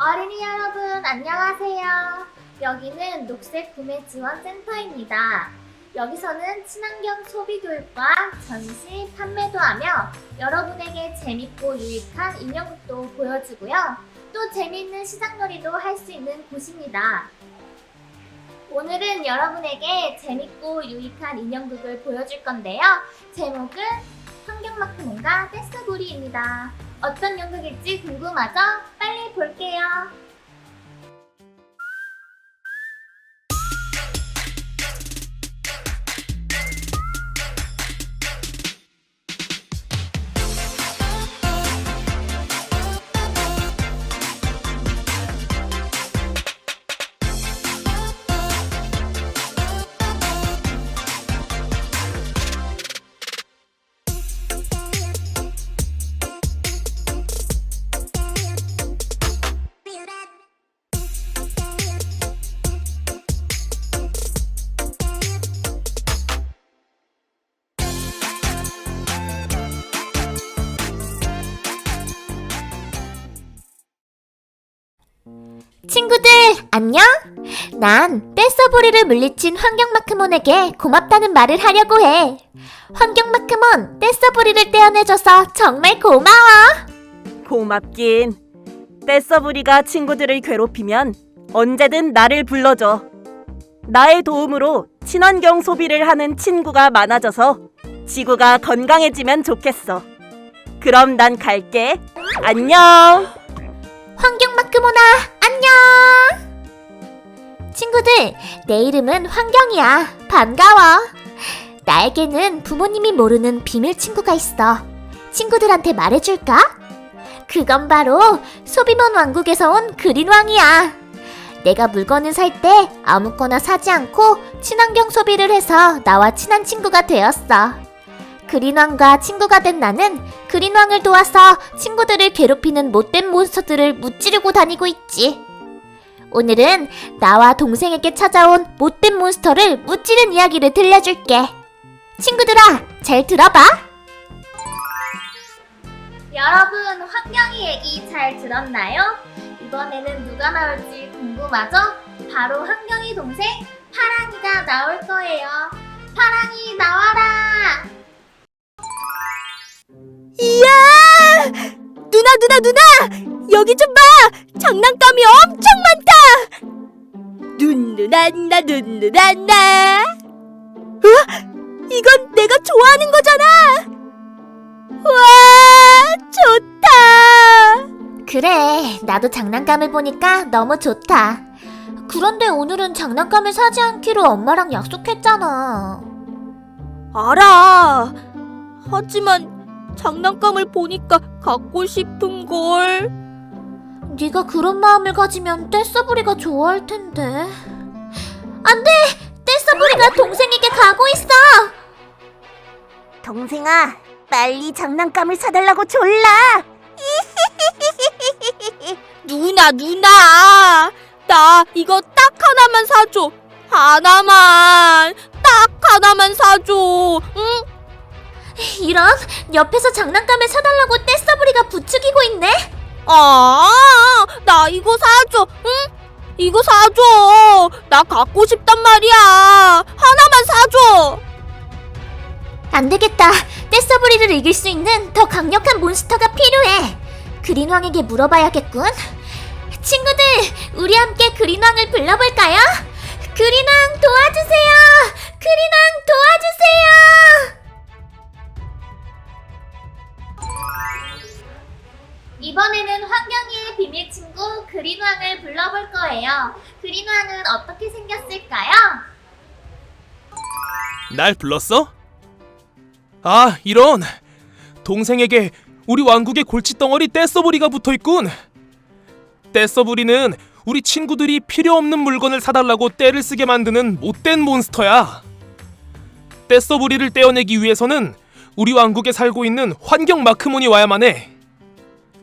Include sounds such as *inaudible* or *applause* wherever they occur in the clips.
어린이 여러분, 안녕하세요. 여기는 녹색 구매 지원 센터입니다. 여기서는 친환경 소비 교육과 전시, 판매도 하며 여러분에게 재밌고 유익한 인형극도 보여주고요. 또 재미있는 시장놀이도 할 수 있는 곳입니다. 오늘은 여러분에게 재밌고 유익한 인형극을 보여줄 건데요. 제목은 환경마크몬과 떼스부리입니다. 어떤 연극일지 궁금하죠? 볼게요. 친구들, 안녕? 난 떼서부리를 물리친 환경마크몬에게 고맙다는 말을 하려고 해. 환경마크몬, 떼서부리를 떼어내줘서 정말 고마워. 고맙긴. 떼서부리가 친구들을 괴롭히면 언제든 나를 불러줘. 나의 도움으로 친환경 소비를 하는 친구가 많아져서 지구가 건강해지면 좋겠어. 그럼 난 갈게. 안녕. 환경마크몬아, 안녕! 친구들, 내 이름은 환경이야. 반가워. 나에게는 부모님이 모르는 비밀 친구가 있어. 친구들한테 말해줄까? 그건 바로 소비몬 왕국에서 온 그린왕이야. 내가 물건을 살 때 아무거나 사지 않고 친환경 소비를 해서 나와 친한 친구가 되었어. 그린왕과 친구가 된 나는 그린왕을 도와서 친구들을 괴롭히는 못된 몬스터들을 무찌르고 다니고 있지. 오늘은 나와 동생에게 찾아온 못된 몬스터를 무찌른 이야기를 들려줄게. 친구들아, 잘 들어봐. 여러분, 환경이 얘기 잘 들었나요? 이번에는 누가 나올지 궁금하죠? 바로 환경이 동생 파랑이가 나올 거예요. 파랑이 나와라! 이야! 누나 누나 누나! 여기 좀 봐! 장난감이 엄청 많다! 눈누난나 눈누난나 어? 이건 내가 좋아하는 거잖아! 와 좋다! 그래, 나도 장난감을 보니까 너무 좋다. 그런데 오늘은 장난감을 사지 않기로 엄마랑 약속했잖아. 알아! 하지만 장난감을 보니까 갖고 싶은 걸. 네가 그런 마음을 가지면 떼서부리가 좋아할 텐데. 안 돼! 떼서부리가 동생에게 가고 있어! 동생아, 빨리 장난감을 사달라고 졸라. *laughs* 누나, 누나, 나 이거 딱 하나만 사줘. 하나만, 딱 하나만 사줘. 응? 이런, 옆에서 장난감을 사달라고 떼서부리가 부추기고 있네? 아, 나 이거 사줘. 응? 이거 사줘. 나 갖고 싶단 말이야. 하나만 사줘. 안 되겠다. 떼서부리를 이길 수 있는 더 강력한 몬스터가 필요해. 그린왕에게 물어봐야겠군. 친구들, 우리 함께 그린왕을 불러볼까요? 그린왕 도와주세요! 그린왕 도와주세요! 이번에는 환경이의 비밀 친구 그린왕을 불러볼 거예요. 그린왕은 어떻게 생겼을까요? 날 불렀어? 아, 이런. 동생에게 우리 왕국의 골칫덩어리 떼서부리가 붙어 있군. 떼서부리는 우리 친구들이 필요 없는 물건을 사달라고 떼를 쓰게 만드는 못된 몬스터야. 떼서부리를 떼어내기 위해서는 우리 왕국에 살고 있는 환경 마크몬이 와야만 해.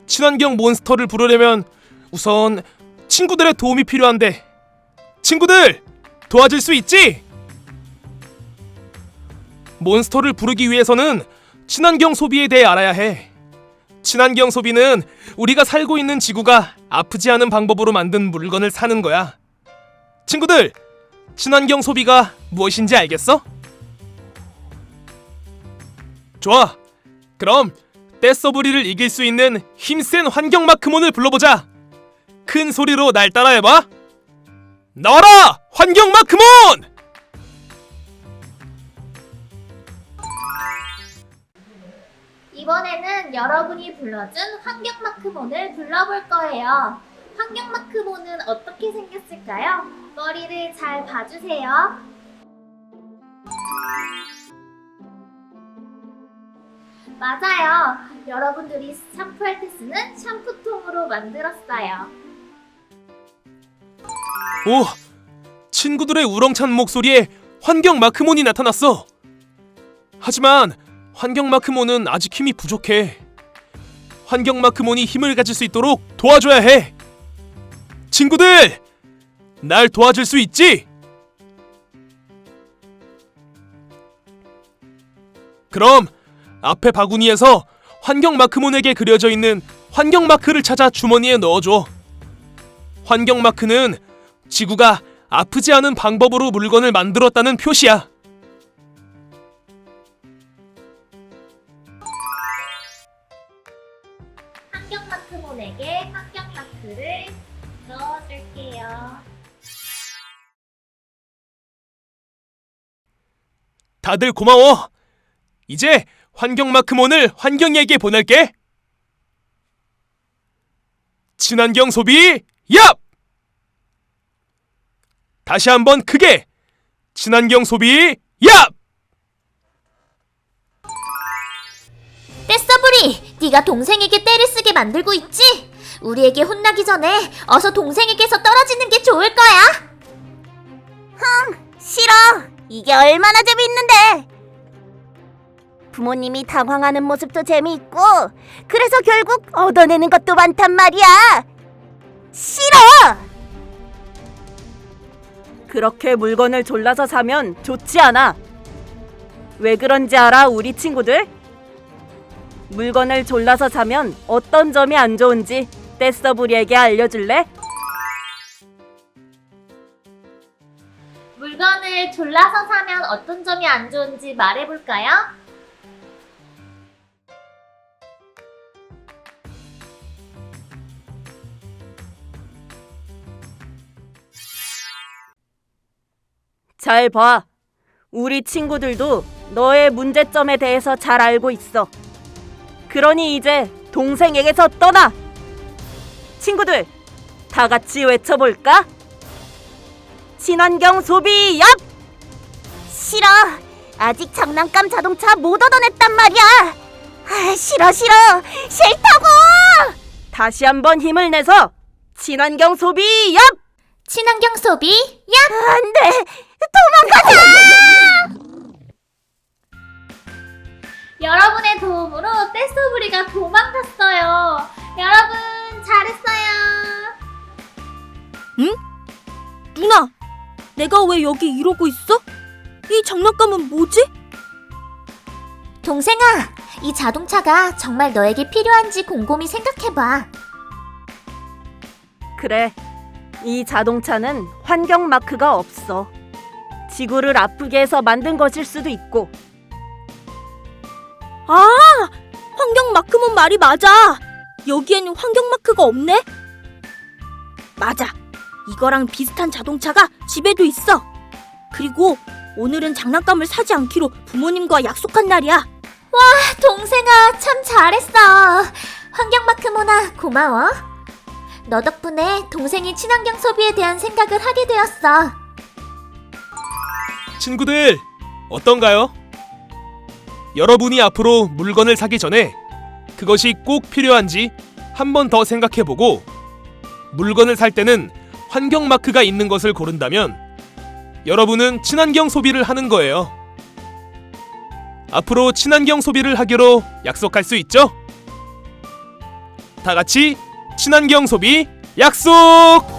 친환경 몬스터를 부르려면 우선 친구들의 도움이 필요한데. 친구들! 도와줄 수 있지? 몬스터를 부르기 위해서는 친환경 소비에 대해 알아야 해. 친환경 소비는 우리가 살고 있는 지구가 아프지 않은 방법으로 만든 물건을 사는 거야. 친구들, 친환경 소비가 무엇인지 알겠어? 좋아. 그럼 떼서부리를 이길 수 있는 힘센 환경 마크몬을 불러보자. 큰 소리로 날 따라해봐. 나와라, 환경 마크몬! 이번에는 여러분이 불러준 환경 마크몬을 불러볼 거예요. 환경 마크몬은 어떻게 생겼을까요? 머리를 잘 봐주세요. 맞아요. 여러분들이 샴푸할 때 쓰는 샴푸통으로 만들었어요. 오, 친구들의 우렁찬 목소리에 환경 마크몬이 나타났어. 하지만 환경 마크몬은 아직 힘이 부족해. 환경 마크몬이 힘을 가질 수 있도록 도와줘야 해. 친구들, 날 도와줄 수 있지? 그럼 앞에 바구니에서 환경 마크몬에게 그려져 있는 환경 마크를 찾아 주머니에 넣어줘. 환경 마크는 지구가 아프지 않은 방법으로 물건을 만들었다는 표시야. 환경 마크몬에게 환경 마크를 넣어줄게요. 다들 고마워. 이제 환경 마크몬을 환경에게 보낼게. 친환경 소비 얍! 다시 한번 크게 친환경 소비 얍! 떼써부리, 네가 동생에게 떼를 쓰게 만들고 있지? 우리에게 혼나기 전에 어서 동생에게서 떨어지는 게 좋을 거야. 싫어. 이게 얼마나 재미있는데. 부모님이 당황하는 모습도 재미있고 그래서 결국 얻어내는 것도 많단 말이야. 싫어. 그렇게 물건을 졸라서 사면 좋지 않아. 왜 그런지 알아, 우리 친구들? 물건을 졸라서 사면 어떤 점이 안 좋은지 떼써부리에게 알려줄래? 물건을 졸라서 사면 어떤 점이 안 좋은지 말해볼까요? 잘 봐. 우리 친구들도 너의 문제점에 대해서 잘 알고 있어. 그러니 이제 동생에게서 떠나! 친구들, 다 같이 외쳐볼까? 친환경 소비 얍! 싫어. 아직 장난감 자동차 못 얻어냈단 말이야. 아, 싫어 싫어. 싫다고. 다시 한번 힘을 내서 친환경 소비 얍! 친환경 소비, 야! 안 돼. 여러분의 도움으로 떼소부리가 도망갔어요. 여러분 잘했어요. 누나, 내가 왜 여기 이러고 있어? 이 장난감은 뭐지? 동생아, 이 자동차가 정말 너에게 필요한지 곰곰이 생각해봐. 그래. 이 자동차는 환경 마크가 없어. 지구를 아프게 해서 만든 것일 수도 있고. 아, 환경 마크몬 말이 맞아. 여기에는 환경 마크가 없네. 맞아. 이거랑 비슷한 자동차가 집에도 있어. 그리고 오늘은 장난감을 사지 않기로 부모님과 약속한 날이야. 동생아, 참 잘했어. 환경 마크모나 고마워. 너 덕분에 동생이 친환경 소비에 대한 생각을 하게 되었어. 친구들, 어떤가요? 여러분이 앞으로 물건을 사기 전에 그것이 꼭 필요한지 한 번 더 생각해보고 물건을 살 때는 환경 마크가 있는 것을 고른다면 여러분은 친환경 소비를 하는 거예요. 앞으로 친환경 소비를 하기로 약속할 수 있죠? 다 같이 친환경 소비 약속!